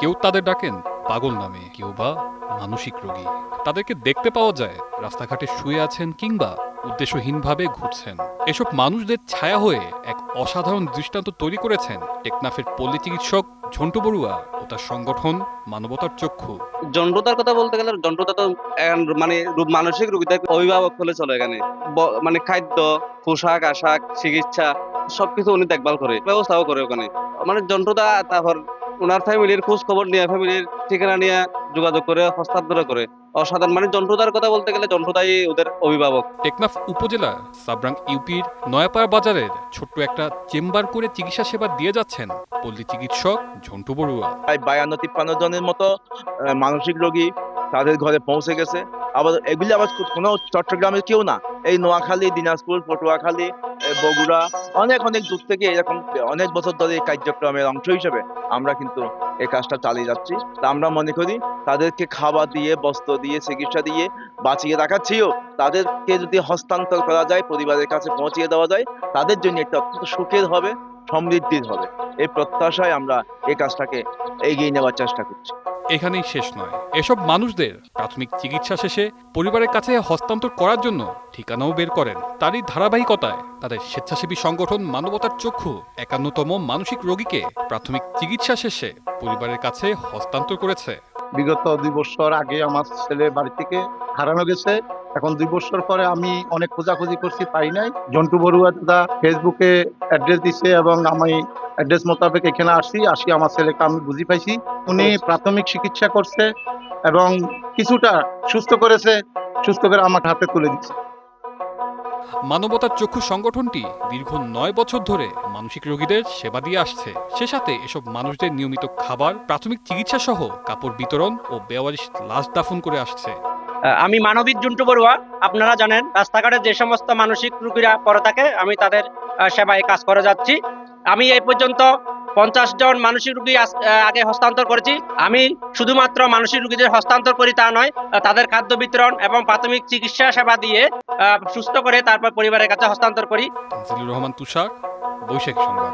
কেউ তাদের ডাকেন, পাগল নামে, কেউ বা মানসিক রোগী। তাদেরকে দেখতে পাওয়া যায়, রাস্তাঘাটে শুয়ে আছেন কিংবা উদ্দেশ্যহীনভাবে ঘুরছেন। এসব মানুষদের ছায়া হয়ে এক অসাধারণ দৃষ্টান্ত তৈরি করেছেন টেকনাফের পল্লী চিকিৎসক ঝন্টু বড়ুয়া ও তার সংগঠন মানবতার চক্ষু। জন্ডতার কথা বলতে গেলে জন্ডতা তো মানে মানসিক রোগীদের অভিভাবক হলে চলে এখানে। মানে খাদ্য, পোশাক, আশাক, চিকিৎসা সবকিছু উনি দেখভাল করে, ব্যবস্থাও করে ওখানে। মানে জন্টুদা তারপর ওনার ফ্যামিলির খোঁজ খবর নিয়ে ফ্যামিলির ঠিকানা নিয়ে যোগাযোগ করে হস্তান্তর করে। অসাধারণ মানে জন্টুদার কথা বলতে গেলে জন্টুদাই ওদের অভিভাবক। টেকনাফ উপজেলা সাবরাং ইউপির নয়াপাড়া বাজারের ছোট্ট একটা চেম্বার করে চিকিৎসা সেবা দিয়ে যাচ্ছেন পল্লী চিকিৎসক ঝন্টু বড়ুয়া। প্রায় বায়ান্ন তিপ্পান্ন জনের মতো মানসিক রোগী তাদের ঘরে পৌঁছে গেছে। আবার এগুলি আবার কোনো চট্টগ্রামের কেউ না। এই নোয়াখালী, দিনাজপুর, পটুয়াখালী বগুড়া অনেক অনেক দূর থেকে এরকম অনেক বছর ধরে এই কার্যক্রমের অংশ হিসেবে আমরা কিন্তু এই কাজটা চালিয়ে যাচ্ছি। তা আমরা মনে করি তাদেরকে খাবার দিয়ে, বস্ত্র দিয়ে, চিকিৎসা দিয়ে বাঁচিয়ে রাখাচ্ছিও তাদেরকে যদি হস্তান্তর করা যায়, পরিবারের কাছে পৌঁছিয়ে দেওয়া যায়, তাদের জন্য একটা অত্যন্ত সুখের হবে, সমৃদ্ধির হবে। এই প্রত্যাশায় আমরা এই কাজটাকে এগিয়ে নেওয়ার চেষ্টা করছি। এখানেই শেষ নয়। এসব মানুষদের প্রাথমিক চিকিৎসা শেষে পরিবারের কাছে হস্তান্তর করার জন্য ঠিকানাও বের করেন। তারই ধারাবাহিকতায় তাদের স্বেচ্ছাসেবী সংগঠন মানবতার চক্ষু একান্নতম মানসিক রোগীকে প্রাথমিক চিকিৎসা শেষে পরিবারের কাছে হস্তান্তর করেছে। বিগত দুই বছর আগে আমার ছেলে বাড়ি থেকে হারানো গেছে। এখন দুই বছর পরে আমি অনেক খোঁজাখুঁজি করছি পাই নাই। জন্টু বড়ুয়া দাদা ফেসবুকে অ্যাড্রেস দিছে এবং আমি অ্যাড্রেস মোতাবেক এখানে আসি আসি আমার ছেলেকে আমি বুঝি পাইছি। উনি প্রাথমিক চিকিৎসা করছে এবং কিছুটা সুস্থ করেছে সুস্থ করে আমার হাতে তুলে দিচ্ছে মানবতার চক্ষু সংগঠনটি দীর্ঘ নয় বছর ধরে মানসিক রোগীদের সেবা দিয়ে আসছে। সে সাথে এসব মানুষদের নিয়মিত খাবার প্রাথমিক চিকিৎসা সহ কাপড় বিতরণ ও বেওয়ারিশ লাশ দাফন করে আসছে। আমি মানবিক জন্টু বড়ুয়া, আপনারা জানেন, রাস্তাঘাটে যে সমস্ত মানসিক রুগীরা পড়ে থাকে, আমি তাদের সেবায় কাজ করে যাচ্ছি। আমি এই পর্যন্ত পঞ্চাশ জন মানসিক রুগী আগে হস্তান্তর করেছি। আমি শুধুমাত্র মানসিক রুগীদের হস্তান্তর করি তা নয় তাদের খাদ্য বিতরণ এবং প্রাথমিক চিকিৎসা সেবা দিয়ে সুস্থ করে তারপর পরিবারের কাছে হস্তান্তর করি। রহমান তুষার, বৈশাখী সংবাদ।